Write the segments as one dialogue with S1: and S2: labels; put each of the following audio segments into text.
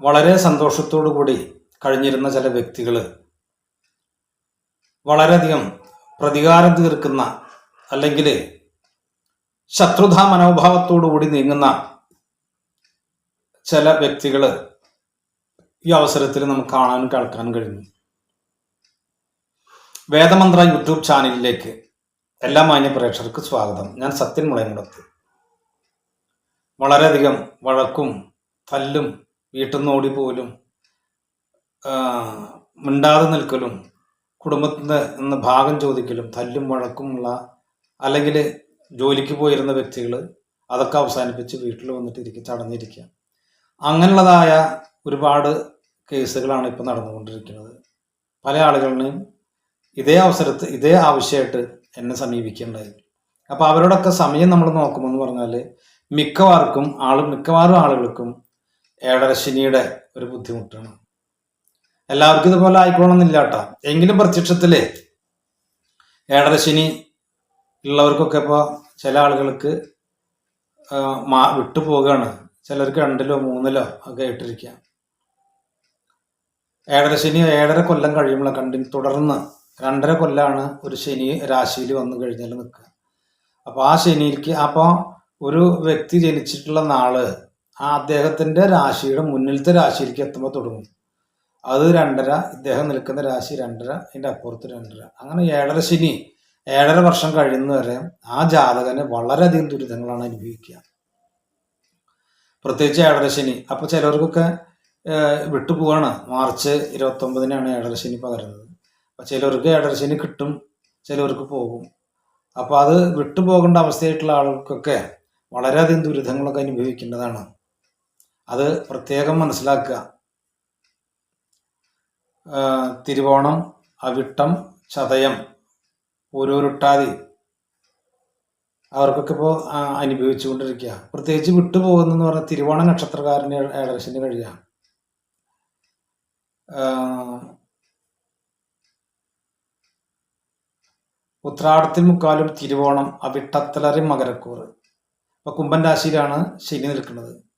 S1: വളരെ സന്തോഷത്തോടു കൂടി കഴിഞ്ഞിരുന്ന ചില വ്യക്തികൾ വളരെയധികം പ്രതികാരം തീർക്കുന്ന അല്ലെങ്കിൽ ശത്രുതാ മനോഭാവത്തോടു കൂടി നീങ്ങുന്ന ചില വ്യക്തികൾ ഈ അവസരത്തിൽ നമുക്ക് കാണാനും കേൾക്കാനും കഴിഞ്ഞു. വേദമന്ത്ര യൂട്യൂബ് ചാനലിലേക്ക് എല്ലാ മാന്യ പ്രേക്ഷകർക്ക് സ്വാഗതം. ഞാൻ സത്യൻ മുളയമുടത്ത് വളരെയധികം വഴക്കും തല്ലും വീട്ടിൽ നിന്ന് ഓടിപ്പോലും മിണ്ടാതെ നിൽക്കലും കുടുംബത്തിൽ നിന്ന് ഭാഗം ചോദിക്കലും തല്ലും വഴക്കുമുള്ള അല്ലെങ്കിൽ ജോലിക്ക് പോയിരുന്ന വ്യക്തികൾ അതൊക്കെ അവസാനിപ്പിച്ച് വീട്ടിൽ വന്നിട്ട് ഇരിക്കുക ചടഞ്ഞിരിക്കുക അങ്ങനെയുള്ളതായ ഒരുപാട് കേസുകളാണ് ഇപ്പോൾ നടന്നുകൊണ്ടിരിക്കുന്നത്. പല ആളുകളിനെയും ഇതേ അവസരത്ത് ഇതേ ആവശ്യമായിട്ട് എന്നെ സമീപിക്കേണ്ടത് അപ്പോൾ അവരോടൊക്കെ സമയം നമ്മൾ നോക്കുമെന്ന് പറഞ്ഞാൽ മിക്കവാർക്കും ആൾ മിക്കവാറും ആളുകൾക്കും ഏഴരശനിയുടെ ഒരു ബുദ്ധിമുട്ടാണ്. എല്ലാവർക്കും ഇതുപോലെ ആയിക്കോണമെന്നില്ല കേട്ടോ. എങ്കിലും പ്രത്യക്ഷത്തിൽ ഏഴരശനി ഉള്ളവർക്കൊക്കെ ഇപ്പോൾ ചില ആളുകൾക്ക് മാ വിട്ടു പോവുകയാണ്. ചിലർക്ക് രണ്ടിലോ മൂന്നിലോ ഒക്കെ ഇട്ടിരിക്കുക ഏഴര ശനി ഏഴര കൊല്ലം കഴിയുമ്പോൾ കണ്ടി തുടർന്ന് രണ്ടര കൊല്ലാണ് ഒരു ശനി രാശിയിൽ വന്നു കഴിഞ്ഞാൽ നിൽക്കുക. അപ്പോൾ ആ ശനിയിലേക്ക് അപ്പോൾ ഒരു വ്യക്തി ജനിച്ചിട്ടുള്ള നാൾ ആ അദ്ദേഹത്തിന്റെ രാശിയുടെ മുന്നിലത്തെ രാശിയിലേക്ക് എത്തുമ്പോൾ തുടങ്ങും. അത് രണ്ടര ഇദ്ദേഹം നിൽക്കുന്ന രാശി രണ്ടര അതിന്റെ അപ്പുറത്ത് രണ്ടര. അങ്ങനെ ഏഴര ശനി ഏഴര വർഷം കഴിയുന്നവരെ ആ ജാതകന് വളരെയധികം ദുരിതങ്ങളാണ് അനുഭവിക്കുക. പ്രത്യേകിച്ച് ഏഴര ശനി. അപ്പൊ ചിലർക്കൊക്കെ വിട്ടുപോവാണ്. മാർച്ച് ഇരുപത്തി ഒമ്പതിനാണ് ഏഴര ശനി പകരുന്നത്. അപ്പോൾ ചിലർക്ക് ഏഴര ശനി കിട്ടും ചിലവർക്ക് പോകും. അപ്പോൾ അത് വിട്ടുപോകേണ്ട അവസ്ഥയായിട്ടുള്ള ആളുകൾക്കൊക്കെ വളരെയധികം ദുരിതങ്ങളൊക്കെ അനുഭവിക്കേണ്ടതാണ്. അത് പ്രത്യേകം മനസ്സിലാക്കുക. തിരുവോണം അവിട്ടം ചതയം ഓരോരുട്ടാതി. അവർക്കൊക്കെ ഇപ്പോൾ അനുഭവിച്ചുകൊണ്ടിരിക്കുക. പ്രത്യേകിച്ച് വിട്ടുപോകുന്നെന്ന് പറഞ്ഞാൽ തിരുവോണ നക്ഷത്രക്കാരന് ഏഴരശന് കഴിയുക. ഉത്രാടത്തിൽ മുക്കാലും തിരുവോണം അവിട്ടത്തലറി മകരക്കൂറ്. അപ്പൊ കുംഭൻ രാശിയിലാണ് ശനി നിൽക്കുന്നത്.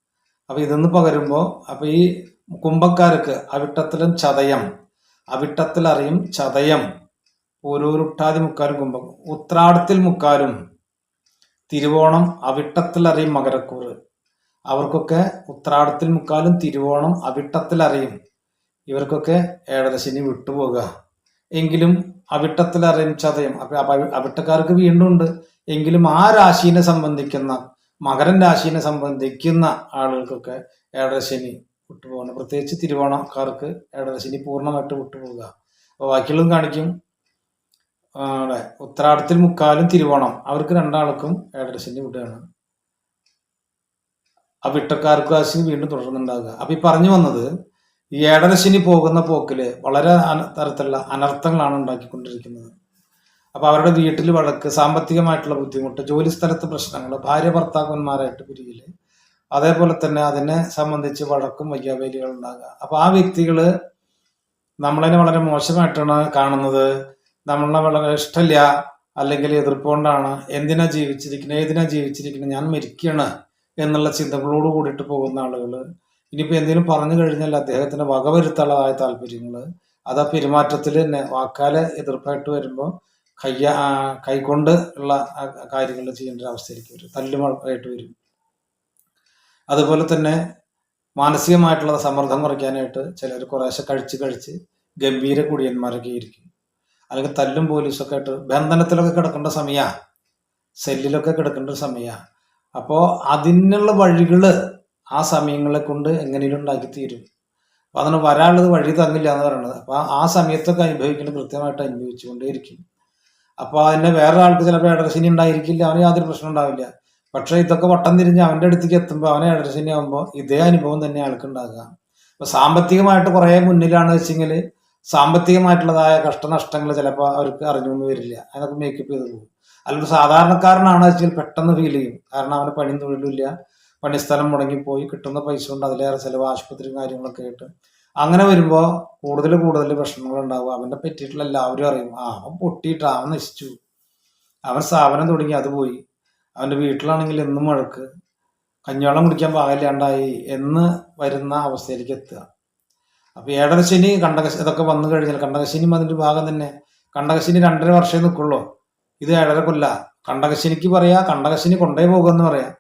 S1: അപ്പൊ ഇതെന്ന് പകരുമ്പോൾ അപ്പൊ ഈ കുംഭക്കാർക്ക് അവിട്ടത്തിലും ചതയം അവിട്ടത്തിലറിയും ചതയം. ഓരോരുട്ടാതി മുക്കാലും കുംഭം ഉത്രാടത്തിൽ മുക്കാലും തിരുവോണം അവിട്ടത്തിലറിയും മകരക്കൂറ്. അവർക്കൊക്കെ ഉത്രാടത്തിൽ മുക്കാലും തിരുവോണം അവിട്ടത്തിലറിയും. ഇവർക്കൊക്കെ ഏഴരശനി വിട്ടുപോകുക. എങ്കിലും അവിട്ടത്തിലറിയും ചതയം അപ്പൊ അപ- അവിട്ടക്കാർക്ക് വീണ്ടും ഉണ്ട്. എങ്കിലും ആ രാശിനെ സംബന്ധിക്കുന്ന മകരൻ രാശിനെ സംബന്ധിക്കുന്ന ആളുകൾക്കൊക്കെ ഏഴരശനി വിട്ടുപോകണം. പ്രത്യേകിച്ച് തിരുവോണക്കാർക്ക് ഏഴരശനി പൂർണമായിട്ട് വിട്ടുപോകുക അപ്പോൾ ബാക്കിയുള്ളതും കാണിക്കും. ഉത്തരാടത്തിൽ മുക്കാലും തിരുവോണം. അവർക്ക് രണ്ടാൾക്കും ഏഴരശനി വിടുകയാണ്. ആ വിട്ടക്കാർക്ക് രാശി വീണ്ടും തുടർന്നുണ്ടാകുക അപ്പൊ ഈ പറഞ്ഞു വന്നത് ഈ ഏഴരശനി പോകുന്ന പോക്കിൽ വളരെ തരത്തിലുള്ള അനർത്ഥങ്ങളാണ് ഉണ്ടാക്കിക്കൊണ്ടിരിക്കുന്നത്. അപ്പൊ അവരുടെ വീട്ടിൽ വഴക്ക് സാമ്പത്തികമായിട്ടുള്ള ബുദ്ധിമുട്ട് ജോലി സ്ഥലത്ത് പ്രശ്നങ്ങൾ ഭാര്യ ഭർത്താക്കന്മാരായിട്ട് പിരിയിൽ അതേപോലെ തന്നെ അതിനെ സംബന്ധിച്ച് വഴക്കും വയ്യാവേലികൾ ഉണ്ടാകുക അപ്പൊ ആ വ്യക്തികൾ നമ്മളതിനെ വളരെ മോശമായിട്ടാണ് കാണുന്നത്. നമ്മളെ വളരെ ഇഷ്ടമില്ല അല്ലെങ്കിൽ എതിർപ്പുകൊണ്ടാണ് എന്തിനാ ജീവിച്ചിരിക്കുന്നത്? ഏതിനാ ജീവിച്ചിരിക്കുന്നത്? ഞാൻ മരിക്കുകയാണ് എന്നുള്ള ചിന്തകളോട് കൂടിയിട്ട് പോകുന്ന ആളുകൾ ഇനിയിപ്പോൾ എന്തെങ്കിലും പറഞ്ഞു കഴിഞ്ഞാൽ അദ്ദേഹത്തിന് വകവരുത്താനുള്ളതായ താല്പര്യങ്ങൾ അതാ പെരുമാറ്റത്തിൽ തന്നെ വാക്കാലെ എതിർപ്പായിട്ട് വരുമ്പോൾ കയ്യ കൈകൊണ്ട് ഉള്ള കാര്യങ്ങൾ ചെയ്യേണ്ട ഒരു അവസ്ഥയിലേക്ക് വരും. തല്ലുമായിട്ട് വരും. അതുപോലെ തന്നെ മാനസികമായിട്ടുള്ള സമ്മർദ്ദം കുറയ്ക്കാനായിട്ട് ചിലർ കുറേശ്ശെ കഴിച്ച് കഴിച്ച് ഗംഭീര കുടിയന്മാരൊക്കെ ഇരിക്കും അല്ലെങ്കിൽ തല്ലും പോലീസൊക്കെ ആയിട്ട് ബന്ധനത്തിലൊക്കെ കിടക്കേണ്ട സമയമാണ് സെല്ലിലൊക്കെ കിടക്കേണ്ട സമയമാണ് അപ്പോൾ അതിനുള്ള വഴികൾ ആ സമയങ്ങളെ കൊണ്ട് എങ്ങനെയും ഉണ്ടാക്കി തീരും. അപ്പോൾ അതിന് വരാനുള്ളത് വഴി തന്നില്ല എന്ന് പറയുന്നത്. അപ്പോൾ ആ- ആ സമയത്തൊക്കെ അനുഭവിക്കുന്നത് കൃത്യമായിട്ട് അനുഭവിച്ചുകൊണ്ടേയിരിക്കും. അപ്പൊ അതിന്റെ വേറെ ആൾക്ക് ചിലപ്പോൾ ഇടർശനി ഉണ്ടായിരിക്കില്ല അവന് യാതൊരു പ്രശ്നം ഉണ്ടാവില്ല. പക്ഷെ ഇതൊക്കെ വട്ടം തിരിഞ്ഞ് അവന്റെ അടുത്തേക്ക് എത്തുമ്പോൾ അവനെ ഇടർശനി ആകുമ്പോൾ ഇതേ അനുഭവം തന്നെ ആൾക്ക് ഉണ്ടാകുക. അപ്പൊ സാമ്പത്തികമായിട്ട് കുറെ മുന്നിലാണ് വെച്ചെങ്കിൽ സാമ്പത്തികമായിട്ടുള്ളതായ കഷ്ടനഷ്ടങ്ങൾ ചിലപ്പോൾ അവർക്ക് അറിഞ്ഞൊന്നും വരില്ല. അതൊക്കെ മേക്കപ്പ് ചെയ്ത് പോകും അല്ലെങ്കിൽ സാധാരണക്കാരനാണ് വെച്ചാൽ പെട്ടെന്ന് ഫീൽ ചെയ്യും. കാരണം അവന് പണിയും തൊഴിലും ഇല്ല. പണിസ്ഥലം മുടങ്ങിപ്പോയി. കിട്ടുന്ന പൈസ കൊണ്ട് അതിലേറെ ചിലവ് ആശുപത്രിയും കാര്യങ്ങളൊക്കെ ആയിട്ട് അങ്ങനെ വരുമ്പോൾ കൂടുതൽ കൂടുതൽ പ്രശ്നങ്ങൾ ഉണ്ടാവും. അവനെ പറ്റിയിട്ടുള്ള എല്ലാവരും അറിയും. ആ അവൻ പൊട്ടിയിട്ട് അവൻ നശിച്ചു. അവൻ സ്ഥാപനം തുടങ്ങി അത് പോയി. അവന്റെ വീട്ടിലാണെങ്കിൽ എന്നും മഴക്ക്. കഞ്ഞിവെള്ളം കുടിക്കാൻ പാകില്ലാണ്ടായി എന്ന് വരുന്ന അവസ്ഥയിലേക്ക് എത്തുക. അപ്പോൾ ഏഴരശനി കണ്ടകശ് ഇതൊക്കെ വന്നു കഴിഞ്ഞാൽ കണ്ടകശനിയും അതിന്റെ ഭാഗം തന്നെ. കണ്ടകശനി രണ്ടര വർഷമേ നിൽക്കുള്ളൂ. ഇത് ഏഴര കൊല്ല. കണ്ടകശനിക്ക് പറയാ കണ്ടകശനി കൊണ്ടേ പോകുമെന്ന് പറയാം.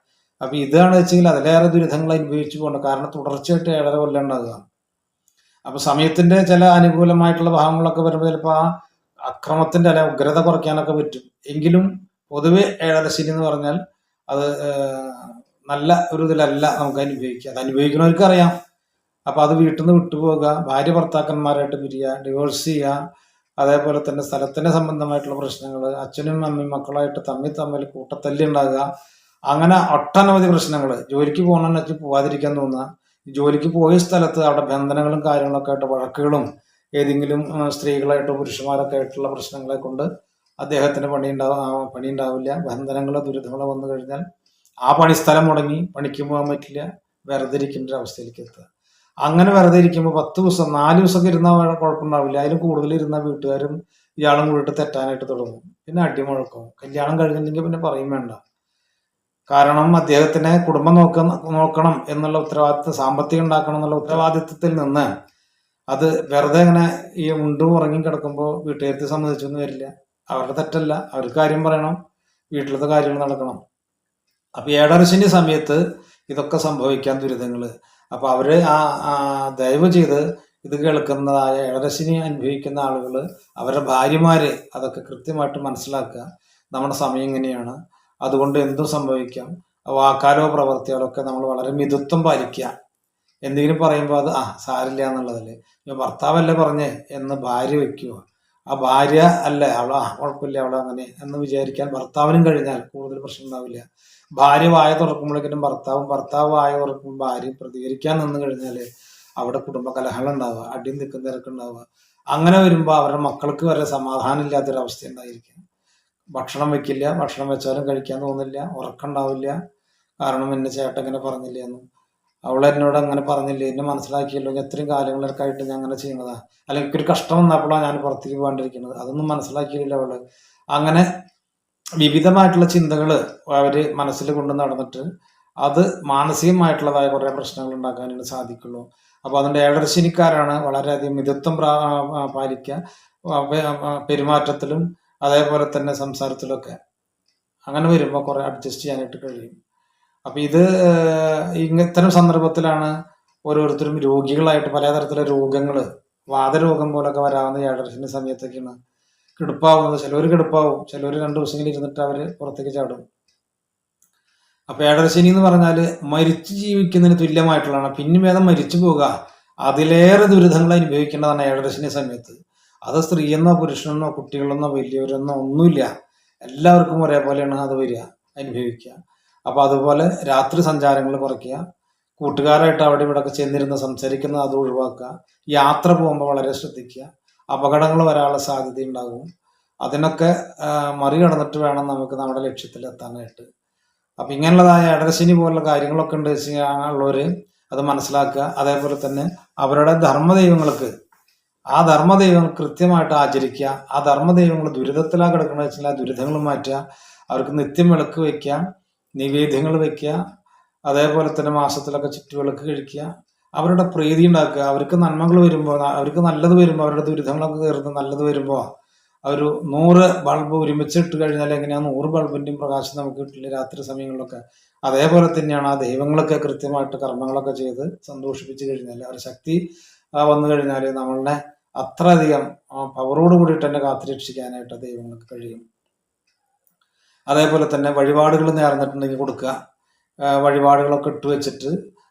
S1: അപ്പൊ ഇതാണ് വെച്ചെങ്കിൽ അതിലേറെ ദുരിതങ്ങൾ അനുഭവിച്ചു പോകണം കാരണം തുടർച്ചയായിട്ട് ഏഴര കൊല്ലം ഉണ്ടാകുക. അപ്പൊ സമയത്തിന്റെ ചില അനുകൂലമായിട്ടുള്ള ഭാഗങ്ങളൊക്കെ വരുമ്പോൾ ചിലപ്പോൾ ആ അക്രമത്തിന്റെ അല്ല ഉഗ്രത കുറയ്ക്കാനൊക്കെ പറ്റും. എങ്കിലും പൊതുവെ ഏഴരശ്ശേരി എന്ന് പറഞ്ഞാൽ അത് നല്ല ഒരു ഇതിലല്ല നമുക്ക് അനുഭവിക്കുക. അത് അനുഭവിക്കുന്നവർക്ക് അറിയാം. അപ്പൊ അത് വീട്ടിൽ നിന്ന് വിട്ടുപോകുക ഭാര്യ ഭർത്താക്കന്മാരായിട്ട് പിരിയുക ഡിവോഴ്സ് ചെയ്യുക അതേപോലെ തന്നെ സ്ഥലത്തിന്റെ സംബന്ധമായിട്ടുള്ള പ്രശ്നങ്ങൾ അച്ഛനും അമ്മയും മക്കളായിട്ട് തമ്മിൽ തമ്മിൽ കൂട്ടത്തല്ലി ഉണ്ടാകുക അങ്ങനെ ഒട്ടനവധി പ്രശ്നങ്ങൾ ജോലിക്ക് പോകണമെന്ന് വെച്ച് പോവാതിരിക്കാൻ തോന്നുക ജോലിക്ക് പോയ സ്ഥലത്ത് അവിടെ ബന്ധനങ്ങളും കാര്യങ്ങളൊക്കെ ആയിട്ട് വഴക്കുകളും ഏതെങ്കിലും സ്ത്രീകളായിട്ടോ പുരുഷന്മാരൊക്കെ ആയിട്ടുള്ള പ്രശ്നങ്ങളെ കൊണ്ട് അദ്ദേഹത്തിന് പണി ഉണ്ടാവും പണി ഉണ്ടാവില്ല ബന്ധനങ്ങളോ ദുരിതങ്ങളോ വന്നു കഴിഞ്ഞാൽ ആ പണിസ്ഥലം മുടങ്ങി പണിക്ക് പോകാൻ പറ്റില്ല. വെറുതെ ഇരിക്കേണ്ട ഒരു അവസ്ഥയിലേക്ക് എത്തുക. അങ്ങനെ വെറുതെ ഇരിക്കുമ്പോൾ പത്ത് ദിവസം നാല് ദിവസമൊക്കെ ഇരുന്നാൽ കുഴപ്പമുണ്ടാവില്ല. അതിൽ കൂടുതൽ ഇരുന്ന വീട്ടുകാരും ഇയാളും കൂടിയിട്ട് തെറ്റാനായിട്ട് തുടങ്ങും. പിന്നെ അടിമുഴക്കും കല്യാണം കഴിഞ്ഞില്ലെങ്കിൽ പിന്നെ പറയും വേണ്ട. കാരണം അദ്ദേഹത്തിന് കുടുംബം നോക്ക നോക്കണം എന്നുള്ള ഉത്തരവാദിത്വം സാമ്പത്തികം ഉണ്ടാക്കണം എന്നുള്ള ഉത്തരവാദിത്വത്തിൽ നിന്ന് അത് വെറുതെ ഇങ്ങനെ ഈ ഉണ്ടും ഉറങ്ങി കിടക്കുമ്പോൾ വീട്ടുകാരത്തെ സംബന്ധിച്ചൊന്നും വരില്ല. അവരുടെ തെറ്റല്ല. അവർക്ക് കാര്യം പറയണം. വീട്ടിലത്തെ കാര്യങ്ങൾ നടക്കണം. അപ്പൊ ഏഴരശിന്റെ സമയത്ത് ഇതൊക്കെ സംഭവിക്കാൻ ദുരിതങ്ങൾ അപ്പൊ അവർ ആ ദയവ് ചെയ്ത് ഇത് കേൾക്കുന്നതായ ഏടരശിനി അനുഭവിക്കുന്ന ആളുകൾ അവരുടെ ഭാര്യമാര് അതൊക്കെ കൃത്യമായിട്ട് മനസ്സിലാക്കുക. നമ്മുടെ സമയം ഇങ്ങനെയാണ്. അതുകൊണ്ട് എന്തും സംഭവിക്കാം? വാക്കാലോ പ്രവർത്തിയാലോ ഒക്കെ നമ്മൾ വളരെ മിതത്വം പാലിക്കുക. എന്തെങ്കിലും പറയുമ്പോൾ അത് ആ സാരില്ല എന്നുള്ളതല്ലേ. ഭർത്താവല്ലേ പറഞ്ഞേ? എന്ന് ഭാര്യ വെക്കുക. ആ ഭാര്യ അല്ലേ അവൾ ആ കുഴപ്പമില്ല അവൾ അങ്ങനെ എന്ന് വിചാരിക്കാൻ ഭർത്താവിനും കഴിഞ്ഞാൽ കൂടുതൽ പ്രശ്നം ഉണ്ടാവില്ല. ഭാര്യ വായ തുറക്കുമ്പോഴേക്കും ഭർത്താവും ഭർത്താവ് വായ തുറക്കുമ്പോൾ ഭാര്യ പ്രതികരിക്കാൻ നിന്ന് കഴിഞ്ഞാൽ അവിടെ കുടുംബ കലഹങ്ങൾ ഉണ്ടാവുക അടിയും തിക്കും തിരക്കുണ്ടാവുക അങ്ങനെ വരുമ്പോൾ അവരുടെ മക്കൾക്ക് വരെ സമാധാനം ഇല്ലാത്തൊരവസ്ഥ ഉണ്ടായിരിക്കും. ഭക്ഷണം വെക്കില്ല. ഭക്ഷണം വെച്ചാലും കഴിക്കാൻ തോന്നില്ല. ഉറക്കമുണ്ടാവില്ല. കാരണം എന്നെ ചേട്ടൻ ഇങ്ങനെ പറഞ്ഞില്ല എന്ന്. അവൾ എന്നോട് അങ്ങനെ പറഞ്ഞില്ലേ? എന്നെ മനസ്സിലാക്കിയല്ലോ. എത്രയും കാര്യങ്ങളൊക്കെയായിട്ട് ഞാൻ അങ്ങനെ ചെയ്യുന്നതാ. അല്ലെങ്കിൽ ഒരു കഷ്ടം വന്നപ്പോഴാണ് ഞാൻ പുറത്തേക്ക് പോകാണ്ടിരിക്കുന്നത്. അതൊന്നും മനസ്സിലാക്കിയില്ല അവൾ. അങ്ങനെ വിവിധമായിട്ടുള്ള ചിന്തകൾ അവർ മനസ്സിൽ കൊണ്ട് നടന്നിട്ട് അത് മാനസികമായിട്ടുള്ളതായ കുറേ പ്രശ്നങ്ങൾ ഉണ്ടാക്കാനായിട്ട് സാധിക്കുള്ളൂ. അപ്പോൾ അതിന്റെ ഏഴരശനിക്കാരാണ് വളരെയധികം മിതത്വം പാലിക്കുക. പെരുമാറ്റത്തിലും അതേപോലെ തന്നെ സംസാരത്തിലൊക്കെ. അങ്ങനെ വരുമ്പോൾ കുറെ അഡ്ജസ്റ്റ് ചെയ്യാനായിട്ട് കഴിയും. അപ്പൊ ഇത് ഇത്തരം സന്ദർഭത്തിലാണ് ഓരോരുത്തരും രോഗികളായിട്ട് പലതരത്തിലുള്ള രോഗങ്ങൾ വാതരോഗം പോലൊക്കെ വരാവുന്ന ഏഴരശിന്റെ സമയത്തൊക്കെയാണ് കിടപ്പാവുന്നത്. ചിലവർ കിടപ്പാവും ചിലവർ രണ്ടു ദിവസമെങ്കിലും ഇരുന്നിട്ട് അവർ പുറത്തേക്ക് ചാടും. അപ്പൊ ഏഴരശനി എന്ന് പറഞ്ഞാൽ മരിച്ചു ജീവിക്കുന്നതിന് തുല്യമായിട്ടുള്ളതാണ്. പിന്നെ വേദം മരിച്ചു പോകുക അതിലേറെ ദുരിതങ്ങൾ അനുഭവിക്കേണ്ടതാണ് ഏഴരശിന്റെ സമയത്ത്. അത് സ്ത്രീയെന്നോ പുരുഷനെന്നോ കുട്ടികളെന്നോ വലിയവരെന്നോ ഒന്നുമില്ല. എല്ലാവർക്കും ഒരേപോലെയാണ് അത് വരിക അനുഭവിക്കുക. അപ്പൊ അതുപോലെ രാത്രി സഞ്ചാരങ്ങൾ കുറയ്ക്കുക കൂട്ടുകാരായിട്ട് അവിടെ ഇവിടെ ഒക്കെ ചെന്നിരുന്ന് സംസാരിക്കുന്നത് അത് ഒഴിവാക്കുക യാത്ര പോകുമ്പോൾ വളരെ ശ്രദ്ധിക്കുക അപകടങ്ങൾ വരാനുള്ള സാധ്യത ഉണ്ടാകും. അതിനൊക്കെ മറികടന്നിട്ട് വേണം നമുക്ക് നമ്മുടെ ലക്ഷ്യത്തിൽ എത്താനായിട്ട് അപ്പൊ ഇങ്ങനെയുള്ളതായ എടരശിനി പോലുള്ള കാര്യങ്ങളൊക്കെ ഉണ്ട് ഉള്ളവര് അത് മനസ്സിലാക്കുക. അതേപോലെ തന്നെ അവരുടെ ധർമ്മദൈവങ്ങൾക്ക് ആ ധർമ്മദൈവങ്ങൾ കൃത്യമായിട്ട് ആചരിക്കുക ആ ധർമ്മദൈവങ്ങൾ ദുരിതത്തിലാ കിടക്കുന്നത് വെച്ചാൽ ദുരിതങ്ങൾ മാറ്റുക അവർക്ക് നിത്യം വിളക്ക് വയ്ക്കുക നിവേദ്യങ്ങൾ വയ്ക്കുക അതേപോലെ തന്നെ മാസത്തിലൊക്കെ ചുറ്റുവിളക്ക് കഴിക്കുക അവരുടെ പ്രീതി ഉണ്ടാക്കുക. അവർക്ക് നന്മകൾ വരുമ്പോൾ അവർക്ക് നല്ലത് വരുമ്പോൾ അവരുടെ ദുരിതങ്ങളൊക്കെ കയറുന്ന നല്ലത് വരുമ്പോൾ ഒരു നൂറ് ബൾബ് ഒരുമിച്ചിട്ട് കഴിഞ്ഞാൽ എങ്ങനെയാ നൂറ് ബൾബിന്റെയും പ്രകാശം നമുക്ക് കിട്ടില്ല രാത്രി സമയങ്ങളിലൊക്കെ. അതേപോലെ തന്നെയാണ് ആ ദൈവങ്ങളൊക്കെ കൃത്യമായിട്ട് കർമ്മങ്ങളൊക്കെ ചെയ്ത് സന്തോഷിപ്പിച്ച് കഴിഞ്ഞാൽ അവരുടെ ശക്തി വന്നു കഴിഞ്ഞാൽ നമ്മളുടെ അത്രയധികം പവറോട് കൂടിയിട്ട് തന്നെ കാത്തുരക്ഷിക്കാനായിട്ട് ദൈവങ്ങൾക്ക് കഴിയും. അതേപോലെ തന്നെ വഴിപാടുകൾ നേർന്നിട്ടുണ്ടെങ്കിൽ കൊടുക്കുക. വഴിപാടുകളൊക്കെ ഇട്ട് വെച്ചിട്ട്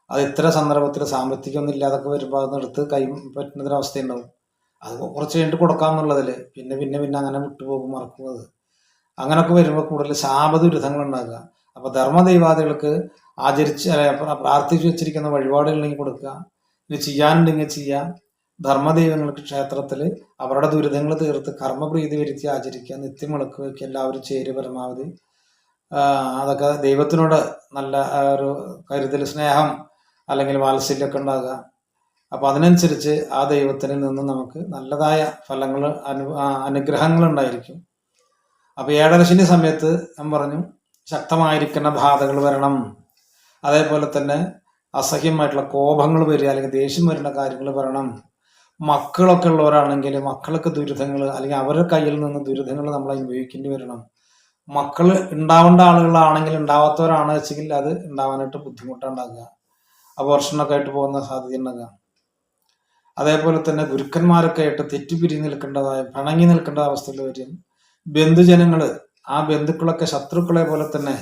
S1: അത് ഇത്ര സന്ദർഭത്തിൽ സാമ്പത്തികമൊന്നും ഇല്ലാതൊക്കെ വരുമ്പോൾ അത് എടുത്ത് കൈ പറ്റുന്നൊരവസ്ഥ ഉണ്ടാവും അത് കുറച്ച് കഴിഞ്ഞിട്ട് കൊടുക്കാമെന്നുള്ളതിൽ പിന്നെ പിന്നെ പിന്നെ അങ്ങനെ വിട്ടുപോകും മറക്കുന്നത് അങ്ങനെയൊക്കെ വരുമ്പോൾ കൂടുതൽ ശാപദുരിതങ്ങൾ ഉണ്ടാകുക അപ്പോൾ ധർമ്മദൈവാദികൾക്ക് ആചരിച്ച് പ്രാർത്ഥിച്ചു വെച്ചിരിക്കുന്ന വഴിപാടുകളുണ്ടെങ്കിൽ കൊടുക്കുക. ഇത് ചെയ്യാനുണ്ടെങ്കിൽ ചെയ്യാം. ധർമ്മദൈവങ്ങൾക്ക് ക്ഷേത്രത്തിൽ അവരുടെ ദുരിതങ്ങൾ തീർത്ത് കർമ്മപ്രീതി വരുത്തി ആചരിക്കുക നിത്യം വിളക്ക് വയ്ക്കുക എല്ലാവരും ചേരി പരമാവധി. അതൊക്കെ ദൈവത്തിനോട് നല്ല ഒരു കരുതൽ സ്നേഹം അല്ലെങ്കിൽ വാത്സല്യമൊക്കെ ഉണ്ടാകുക. അപ്പൊ അതിനനുസരിച്ച് ആ ദൈവത്തിൽ നിന്ന് നമുക്ക് നല്ലതായ ഫലങ്ങൾ അനു അനുഗ്രഹങ്ങൾ ഉണ്ടായിരിക്കും. അപ്പൊ ഏഴരശിന്റെ സമയത്ത് ഞാൻ പറഞ്ഞു ശക്തമായിരിക്കുന്ന ബാധകൾ വരണം. അതേപോലെ തന്നെ അസഹ്യമായിട്ടുള്ള കോപങ്ങൾ വരിക അല്ലെങ്കിൽ ദേഷ്യം വരുന്ന കാര്യങ്ങൾ പറയണം മക്കളൊക്കെ ഉള്ളവരാണെങ്കിൽ മക്കളൊക്കെ ദുരിതങ്ങൾ അല്ലെങ്കിൽ അവരുടെ കയ്യിൽ നിന്ന് ദുരിതങ്ങൾ നമ്മൾ അനുഭവിക്കേണ്ടി വരണം. മക്കൾ ഉണ്ടാവേണ്ട ആളുകളാണെങ്കിൽ ഉണ്ടാവാത്തവരാണ് വെച്ചെങ്കിൽ അത് ഉണ്ടാവാനായിട്ട് ബുദ്ധിമുട്ടുണ്ടാകുക. അപോർഷനൊക്കെ ആയിട്ട് പോകുന്ന സാധ്യത ഉണ്ടാകുക അതേപോലെ തന്നെ ഗുരുക്കന്മാരൊക്കെ ആയിട്ട് പിരി നിൽക്കേണ്ടതായ പിണങ്ങി നിൽക്കേണ്ട അവസ്ഥയിൽ വരും. ബന്ധുജനങ്ങൾ ആ ബന്ധുക്കളൊക്കെ ശത്രുക്കളെ പോലെ തന്നെ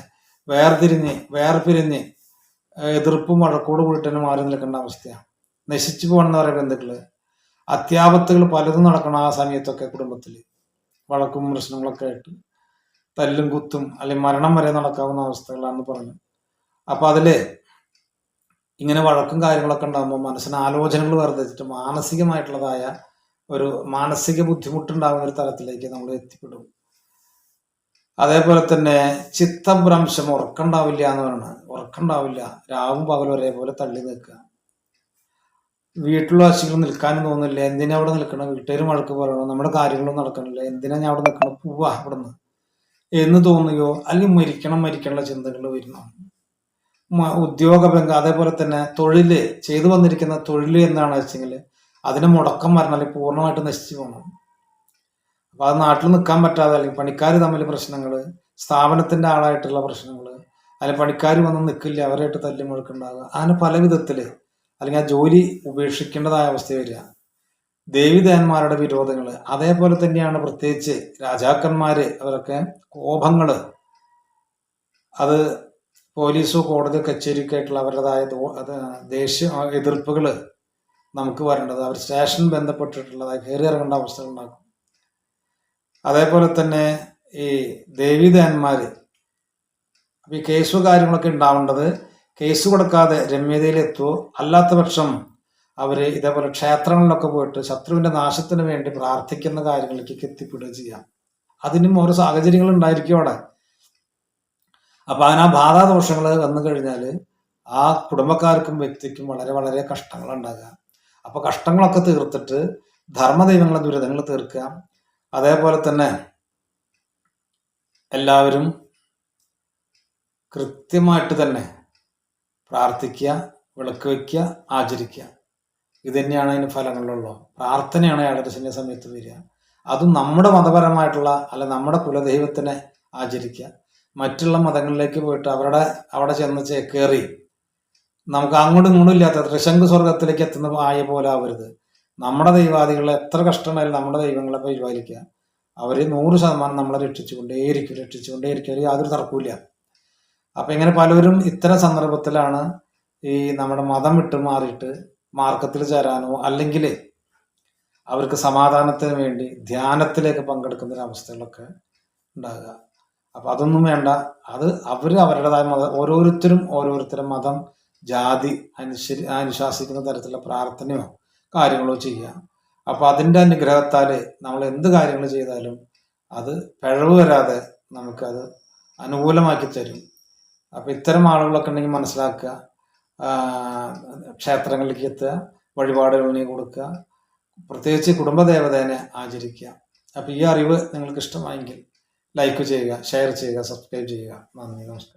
S1: വേർതിരിഞ്ഞ് വേർപിരിഞ്ഞ് എതിർപ്പും വഴക്കോട് കൂടി തന്നെ മാറി നിൽക്കേണ്ട അവസ്ഥയാണ്. നശിച്ചു പോകണമെന്ന് പറയുന്ന ബന്ധുക്കൾ. അത്യാപത്തുകൾ പലതും നടക്കണം ആ സമയത്തൊക്കെ കുടുംബത്തിൽ വഴക്കും പ്രശ്നങ്ങളൊക്കെ ആയിട്ട് തല്ലും കുത്തും അല്ലെങ്കിൽ മരണം വരെ നടക്കാവുന്ന അവസ്ഥകളാണെന്ന് പറഞ്ഞു. അപ്പൊ അതിൽ ഇങ്ങനെ വഴക്കും കാര്യങ്ങളൊക്കെ ഉണ്ടാകുമ്പോൾ മനസ്സിന് ആലോചനകൾ വർദ്ധിച്ചിട്ട് മാനസികമായിട്ടുള്ളതായ ഒരു മാനസിക ബുദ്ധിമുട്ടുണ്ടാകുന്ന ഒരു തലത്തിലേക്ക് നമ്മൾ എത്തിപ്പെടും. അതേപോലെ തന്നെ ചിത്തഭ്രംശം ഉറക്കണ്ടാവില്ല എന്ന് പറയുന്നത് ഉറക്കണ്ടാവില്ല രാവും പകലും ഒരേപോലെ തള്ളി നിൽക്കുക. വീട്ടിലുള്ള നിൽക്കാനും തോന്നുന്നില്ല. എന്തിനാ അവിടെ നിൽക്കണം? വീട്ടുകാർ മഴക്ക് പറയണം? നമ്മുടെ കാര്യങ്ങളും നടക്കണില്ല. എന്തിനാ ഞാൻ അവിടെ നിൽക്കണം? പോവാ അവിടെ നിന്ന് എന്ന് തോന്നുകയോ അല്ലെങ്കിൽ മരിക്കണം മരിക്കാനുള്ള ചിന്തകൾ വരുന്നു. മ- ഉദ്യോഗ ബന്ധം അതേപോലെ തന്നെ തൊഴിൽ ചെയ്തു വന്നിരിക്കുന്ന തൊഴിൽ എന്താണെന്ന് വെച്ചെങ്കിൽ അതിന് മുടക്കം വരണം അല്ലെങ്കിൽ പൂർണമായിട്ട് നശിച്ചു പോകണം. അപ്പൊ അത് നാട്ടിൽ നിൽക്കാൻ പറ്റാതെ അല്ലെങ്കിൽ പണിക്കാർ തമ്മിൽ പ്രശ്നങ്ങൾ സ്ഥാപനത്തിന്റെ ആളായിട്ടുള്ള പ്രശ്നങ്ങൾ അല്ലെങ്കിൽ പണിക്കാർ വന്ന് നിൽക്കില്ല അവരായിട്ട് തല്ലി മുഴക്കുണ്ടാകുക അങ്ങനെ പല വിധത്തിൽ അല്ലെങ്കിൽ ആ ജോലി ഉപേക്ഷിക്കേണ്ടതായ അവസ്ഥ വരിക. ദേവിദേവന്മാരുടെ വിരോധങ്ങൾ അതേപോലെ തന്നെയാണ് പ്രത്യേകിച്ച് രാജാക്കന്മാര് അവരൊക്കെ കോപങ്ങൾ അത് പോലീസോ കോടതി കച്ചേരിക്കായിട്ടുള്ള അവരുടേതായ ദേഷ്യ എതിർപ്പുകൾ നമുക്ക് വരേണ്ടത്. അവർ സ്റ്റേഷൻ ബന്ധപ്പെട്ടിട്ടുള്ളതായി കയറി ഇറങ്ങേണ്ട അവസ്ഥകൾ ഉണ്ടാക്കും. അതേപോലെ തന്നെ ഈ ദേവീദേവന്മാര് അപ്പൊ ഈ കേസ് കാര്യങ്ങളൊക്കെ ഉണ്ടാവേണ്ടത് കേസ് കൊടുക്കാതെ രമ്യതയിലെത്തുവോ? അല്ലാത്തപക്ഷം അവർ ഇതേപോലെ ക്ഷേത്രങ്ങളിലൊക്കെ പോയിട്ട് ശത്രുവിന്റെ നാശത്തിന് വേണ്ടി പ്രാർത്ഥിക്കുന്ന കാര്യങ്ങളിലേക്ക് എത്തിപ്പെടുക ചെയ്യാം. അതിനും ഓരോ സാഹചര്യങ്ങൾ ഉണ്ടായിരിക്കും അവിടെ. അപ്പൊ അതിന് ആ ബാധാദോഷങ്ങൾ വന്നു കഴിഞ്ഞാൽ ആ കുടുംബക്കാർക്കും വ്യക്തിക്കും വളരെ വളരെ കഷ്ടങ്ങൾ ഉണ്ടാകുക അപ്പൊ കഷ്ടങ്ങളൊക്കെ തീർത്തിട്ട് ധർമ്മദൈവങ്ങളെ ദുരിതങ്ങൾ തീർക്കുക. അതേപോലെ തന്നെ എല്ലാവരും കൃത്യമായിട്ട് തന്നെ പ്രാർത്ഥിക്കുക വിളക്ക് വയ്ക്കുക ആചരിക്കുക. ഇത് തന്നെയാണ് അതിന് ഫലങ്ങളുള്ളത്. പ്രാർത്ഥനയാണ് ഏഴരശന്റെ സമയത്ത് വരിക. അതും നമ്മുടെ മതപരമായിട്ടുള്ള അല്ല നമ്മുടെ കുലദൈവത്തിനെ ആചരിക്കുക. മറ്റുള്ള മതങ്ങളിലേക്ക് പോയിട്ട് അവരുടെ അവിടെ ചെന്ന് കയറി നമുക്ക് അങ്ങോട്ടും ഇങ്ങോട്ടും ഇല്ലാത്ത ത്രിശങ്ക് സ്വർഗത്തിലേക്ക് എത്തുന്ന ആയ പോലെ ആവരുത്. നമ്മുടെ ദൈവാദികളെ എത്ര കഷ്ടമായാലും നമ്മുടെ ദൈവങ്ങളെ പരിപാലിക്കുക. അവർ നൂറ് ശതമാനം നമ്മളെ രക്ഷിച്ചുകൊണ്ടേയിരിക്കും. രക്ഷിച്ചുകൊണ്ടേയിരിക്കും. യാതൊരു തർക്കമില്ല അപ്പൊ ഇങ്ങനെ പലരും ഇത്തരം സന്ദർഭത്തിലാണ് ഈ നമ്മുടെ മതം വിട്ട് മാറിയിട്ട് മാർഗത്തിൽ ചേരാനോ അല്ലെങ്കിൽ അവർക്ക് സമാധാനത്തിന് വേണ്ടി ധ്യാനത്തിലേക്ക് പങ്കെടുക്കുന്ന അവസ്ഥകളൊക്കെ ഉണ്ടാകുക. അപ്പൊ അതൊന്നും വേണ്ട. അത് അവർ അവരുടേതായ മതം ഓരോരുത്തരും ഓരോരുത്തരും മതം ജാതി അനുശരി അനുശാസിക്കുന്ന തരത്തിലുള്ള പ്രാർത്ഥനയോ കാര്യങ്ങളോ ചെയ്യുക. അപ്പൊ അതിന്റെ അനുഗ്രഹത്താൽ നമ്മൾ എന്ത് കാര്യങ്ങൾ ചെയ്താലും അത് പിഴവ് വരാതെ നമുക്കത് അനുകൂലമാക്കി തരും. അപ്പൊ ഇത്തരം ആളുകളൊക്കെ ഉണ്ടെങ്കിൽ മനസ്സിലാക്കുക. ക്ഷേത്രങ്ങളിലേക്ക് എത്തുക വഴിപാടുകളിനെ കൊടുക്കുക പ്രത്യേകിച്ച് കുടുംബദേവതേനെ ആചരിക്കുക. അപ്പൊ ഈ അറിവ് നിങ്ങൾക്ക് ഇഷ്ടമായെങ്കിൽ ലൈക്ക് ചെയ്യുക ഷെയർ ചെയ്യുക സബ്സ്ക്രൈബ് ചെയ്യുക. നന്ദി നമസ്കാരം.